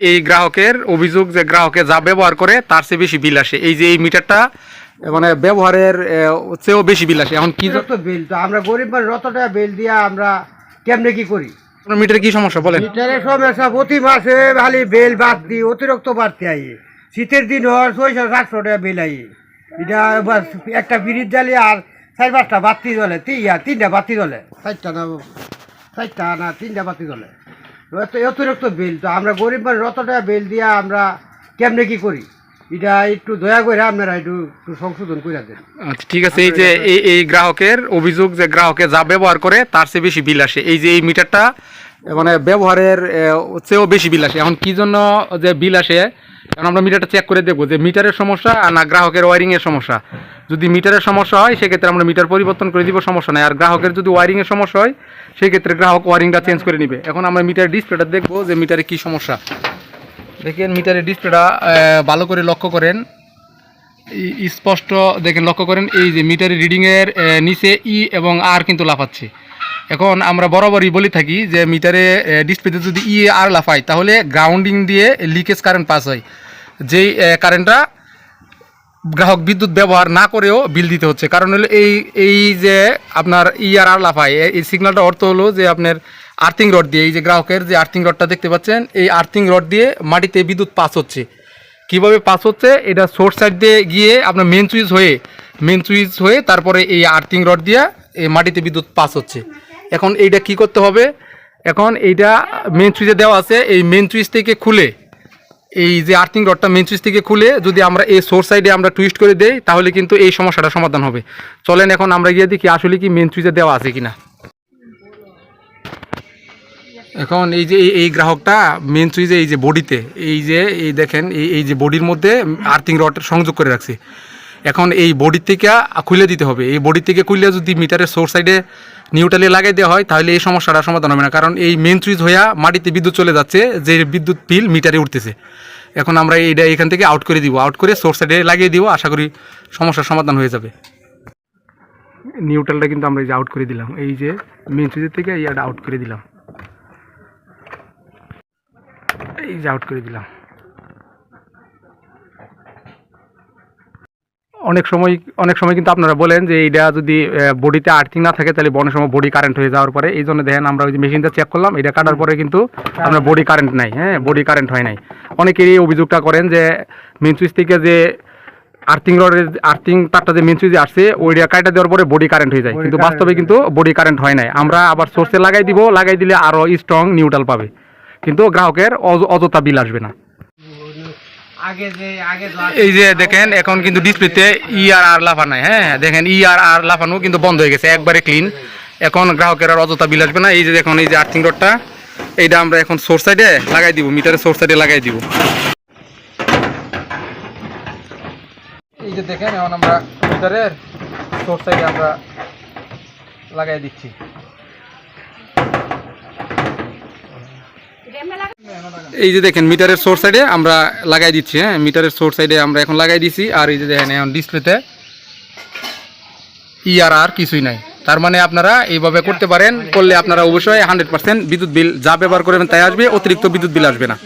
এই গ্রাহকের অভিযোগ যে গ্রাহকে যা ব্যবহার করে তার চেয়ে বেশি বিল আসে। এই যে এই মিটারটা মানে ব্যবহারের চেয়েও বেশি বিল আসে। এখন কি তো বিল তো আমরা গরিব মানুষ বিল দিয়া আমরা কেমনে কি করি? মিটারে কি সমস্যা বলেন। মিটারের সমস্যা প্রতি মাসে খালি বিল বাদ দিই অতিরিক্ত বাড়তে আই। শীতের দিন হওয়ার ছয়শো সাতশো টাকা বিল আই। এটা একটা বিড়ির জ্বালি আর চার পাঁচটা বাতি জ্বলে তিন তিনটা বাতি জ্বলে। চারটা না চারটা না তিনটা বাতি জ্বলে। এত অতিরিক্ত বিল, তো আমরা গরিব মানুষ অত টাকা বিল দিয়া আমরা কেমনে কি করি? এটা একটু দয়া করে আপনারা একটু একটু সংশোধন করে দেন। আচ্ছা ঠিক আছে, এই যে এই এই গ্রাহকের অভিযোগ যে গ্রাহকে যা ব্যবহার করে, তার চেয়ে বেশি বিল আসে। এই যে এই মিটারটা মানে ব্যবহারের চেয়েও বেশি বিল আসে। এখন কি জন্য যে বিল আসে? এখন আমরা মিটারটা চেক করে দেখব যে মিটারের সমস্যা আর না গ্রাহকের ওয়ারিংয়ের সমস্যা। যদি মিটারের সমস্যা হয়, সেক্ষেত্রে আমরা মিটার পরিবর্তন করে দিব, সমস্যা নাই। আর গ্রাহকের যদি ওয়ারিংয়ের সমস্যা হয়, সেক্ষেত্রে গ্রাহক ওয়ারিংটা চেঞ্জ করে নিবে। এখন আমরা মিটার ডিসপ্লেটা দেখব যে মিটারে কি সমস্যা। দেখেন মিটারের ডিসপ্লেটা ভালো করে লক্ষ্য করেন। স্পষ্ট দেখেন, লক্ষ্য করেন, এই যে মিটারের রিডিংয়ের নিচে ই এবং আর কিন্তু লাফাচ্ছে। এখন আমরা বরাবরই বলি থাকি যে মিটারে ডিসপ্লেতে যদি ই আর লাফায়, তাহলে গ্রাউন্ডিং দিয়ে লিকেজ কারেন্ট পাস হয়। যেই কারেন্টটা গ্রাহক বিদ্যুৎ ব্যবহার না করেও বিল দিতে হচ্ছে। কারণ হলো এই এই যে আপনার ই আর আর লাফায় এই সিগন্যালটা অর্থ হলো যে আপনার আর্থিং রড দিয়ে, এই যে গ্রাহকের যে আর্থিং রডটা দেখতে পাচ্ছেন, এই আর্থিং রড দিয়ে মাটিতে বিদ্যুৎ পাস হচ্ছে। কীভাবে পাস হচ্ছে? এটা সোর্স সাইড দিয়ে গিয়ে আপনার মেন সুইচ হয়ে মেন সুইচ হয়ে তারপরে এই আর্থিং রড দিয়ে এই মাটিতে বিদ্যুৎ পাস হচ্ছে। এখন এইটা কি করতে হবে? এখন এইটা মেন সুইচে দেওয়া আছে, এই মেন সুইচ থেকে খুলে এই যে আর্থিং রডটা মেন সুইচ থেকে খুলে যদি আমরা এই সোর্স সাইডে আমরা টুইস্ট করে দেই, তাহলে কিন্তু এই সমস্যাটা সমাধান হবে। চলেন এখন আমরা গিয়ে দেখি আসলে কি মেন সুইচে দেওয়া আছে কিনা। এখন এই যে এই- গ্রাহকটা মেন সুইচে এই যে বডিতে এই যে, এই দেখেন, এই এই যে বডির মধ্যে আর্থিং রড সংযোগ করে রাখছে। এখন এই বডির থেকে খুলে দিতে হবে। এই বডি থেকে খুলে যদি মিটারের সোর্স সাইডে নিউট্রালে লাগাই দেওয়া হয়, তাহলে এই সমস্যাটা সমাধান হবে না। কারণ এই মেন সুইচ হইয়া মাটিতে বিদ্যুৎ চলে যাচ্ছে, যে বিদ্যুৎ বিল মিটারে উঠতেছে। এখন আমরা এইটা এখান থেকে আউট করে দিব। আউট করে সোর্স সাইডে লাগিয়ে দিব, আশা করি সমস্যার সমাধান হয়ে যাবে। নিউট্রালটা কিন্তু আমরা এই যে আউট করে দিলাম। এই যে মেন সুইচের থেকে ইয়াটা আউট করে দিলাম। এই যে আউট করে দিলাম। অনেক সময় অনেক সময় কিন্তু আপনারা বলেন যে এইটা যদি বডিতে আর্থিং না থাকে তাহলে অনেক সময় বডি কারেন্ট হয়ে যাওয়ার পরে এই জন্য দেখেন আমরা ওই যে মেশিনটা চেক করলাম এটা কাটার পরে কিন্তু আপনার বডি কারেন্ট নাই হ্যাঁ বডি কারেন্ট হয় নাই। অনেকেরই অভিযোগটা করেন যে মেন সুইচ থেকে যে আর্থিং রডের আর্থিং তারটা যে মেন সুইচে আসছে ওইটা কাটা দেওয়ার পরে বডি কারেন্ট হয়ে যায়। কিন্তু বাস্তবে কিন্তু বডি কারেন্ট হয় নাই। আমরা আবার সোর্সে লাগাই দিব লাগাই দিলে আরও স্ট্রং নিউট্রাল পাবে। কিন্তু গ্রাহকের অয- অযথা বিল আসবে না। এই যে দেখেন এখন কিন্তু ডিসপ্লেতে ই আর আর লাফা নাই হ্যাঁ দেখেন ই আর আর লাফানো কিন্তু বন্ধ হয়ে গেছে একবারে ক্লিন এখন গ্রাহকের আর অযথা বিল আসবে না। এই যে দেখুন এই যে আর্থিং রডটা এইটা আমরা এখন সোর্স সাইডে লাগাই দিব মিটারের সোর্স সাইডে লাগাই দিব। এই যে দেখেন এখন আমরা মিটারের সোর্স সাইডে আমরা লাগাই দিচ্ছি। এই যে দেখেন, মিটারের সোর্স সাইডে আমরা লাগাই দিচ্ছি হ্যাঁ? মিটারের সোর্স সাইডে আমরা এখন লাগাই দিছি, আর এই যে দেখেন, এখন ডিসপ্লেতে ই আর আর কিছুই নাই। তার মানে আপনারা এইভাবে করতে পারেন, করলে আপনারা অবশ্যই হান্ড্রেড পার্সেন্ট বিদ্যুৎ বিল যা ব্যবহার করবেন তাই আসবে, অতিরিক্ত বিদ্যুৎ বিল আসবে না।